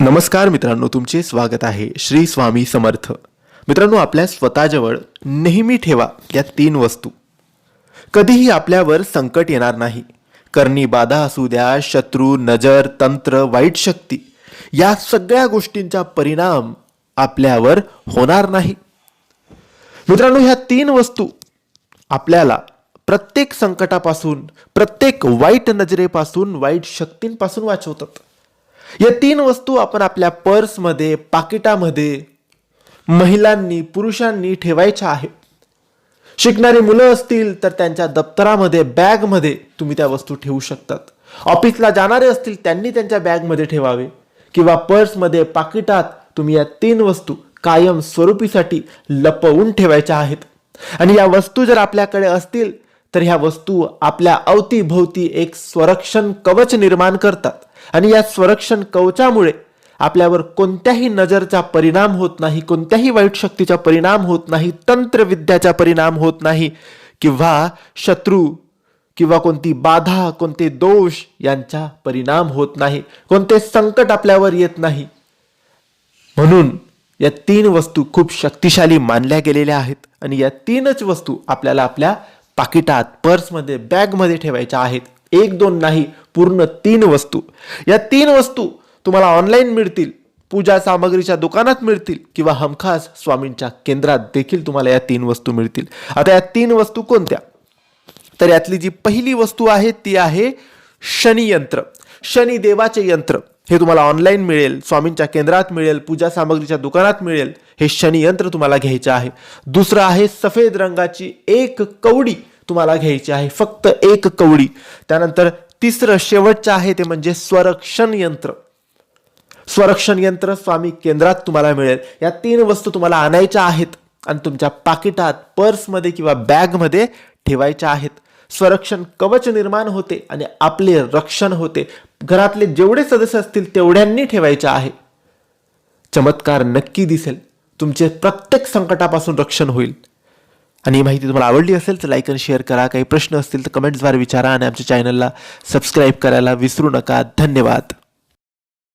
नमस्कार मित्रांनो तुमचे स्वागत आहे श्री स्वामी समर्थ. मित्रांनो आपल्या स्वतःजवळ नेहमी ठेवा या तीन वस्तू. कधीही आपल्यावर संकट येणार नाही. करणी बाधा असू द्या शत्रू नजर तंत्र वाईट शक्ती या सगळ्या गोष्टींचा परिणाम आपल्यावर होणार नाही. मित्रांनो ह्या तीन वस्तू आपल्याला प्रत्येक संकटापासून प्रत्येक वाईट नजरेपासून वाईट शक्तींपासून वाचवतात. या तीन वस्तू आपण आपल्या पर्समध्ये पाकिटामध्ये महिलांनी पुरुषांनी ठेवायच्या आहे शिकणारी मुलं असतील तर त्यांच्या दप्तरामध्ये बॅगमध्ये तुम्ही त्या वस्तू ठेवू शकतात. ऑफिसला जाणारे असतील त्यांनी त्यांच्या बॅगमध्ये ठेवावे. किंवा पर्समध्ये पाकिटात तुम्ही या तीन वस्तू कायम स्वरूपीसाठी लपवून ठेवायच्या आहेत. आणि या वस्तू जर आपल्याकडे असतील तर ह्या वस्तू आपल्या अवतीभोवती एक स्वरक्षण कवच निर्माण करतात. आणि या स्वरक्षण कवचामुळे आपल्यावर कोणत्याही नजरचा परिणाम होत नाही कोणत्याही वाईट शक्तीचा परिणाम होत नाही तंत्रविद्याचा परिणाम होत नाही किंवा शत्रू किंवा कोणती बाधा कोणते दोष यांचा परिणाम होत नाही कोणते संकट आपल्यावर येत नाही. म्हणून या तीन वस्तू खूप शक्तिशाली मानल्या गेलेल्या आहेत. आणि या तीनच वस्तू आपल्याला आपल्या पाकिटात पर्समध्ये बॅगमध्ये ठेवायच्या आहेत. एक दोन नाही पूर्ण तीन वस्तू. या तीन वस्तू तुम्हाला ऑनलाईन मिळतील पूजा सामग्रीच्या दुकानात मिळतील किंवा हमखास स्वामींच्या केंद्रात देखील तुम्हाला या तीन वस्तू मिळतील. आता या तीन वस्तू कोणत्या? तर यातली जी पहिली वस्तू आहे ती आहे शनी यंत्र. शनी देवाचे यंत्र. हे तुम्हाला ऑनलाईन मिळेल स्वामींच्या केंद्रात मिळेल पूजा सामग्रीच्या दुकानात मिळेल हे शनियंत्र तुम्हाला घ्यायचं आहे. दुसरं आहे सफेद रंगाची एक कवडी तुम्हाला घ्यायची आहे फक्त एक कवडी. त्यानंतर तिसरं शेवटचं आहे ते म्हणजे स्वरक्षण यंत्र. स्वरक्षण यंत्र स्वामी केंद्रात तुम्हाला मिळेल. या तीन वस्तू तुम्हाला आणायच्या आहेत आणि तुमच्या पाकिटात पर्समध्ये किंवा बॅगमध्ये ठेवायच्या आहेत. स्वरक्षण कवच निर्माण होते आणि आपले रक्षण होते. घरातले जेवढे सदस्य असतील तेवढ्यांनी ठेवायचे आहे. चमत्कार नक्की दिसेल. तुमचे प्रत्येक संकटापासून रक्षण होईल. आणि ही माहिती तुम्हाला आवडली असेल तर लाईक आणि शेअर करा. काही प्रश्न असतील तर कमेंट्सद्वारे विचारा आणि आमच्या चॅनलला सबस्क्राईब करायला विसरू नका. धन्यवाद.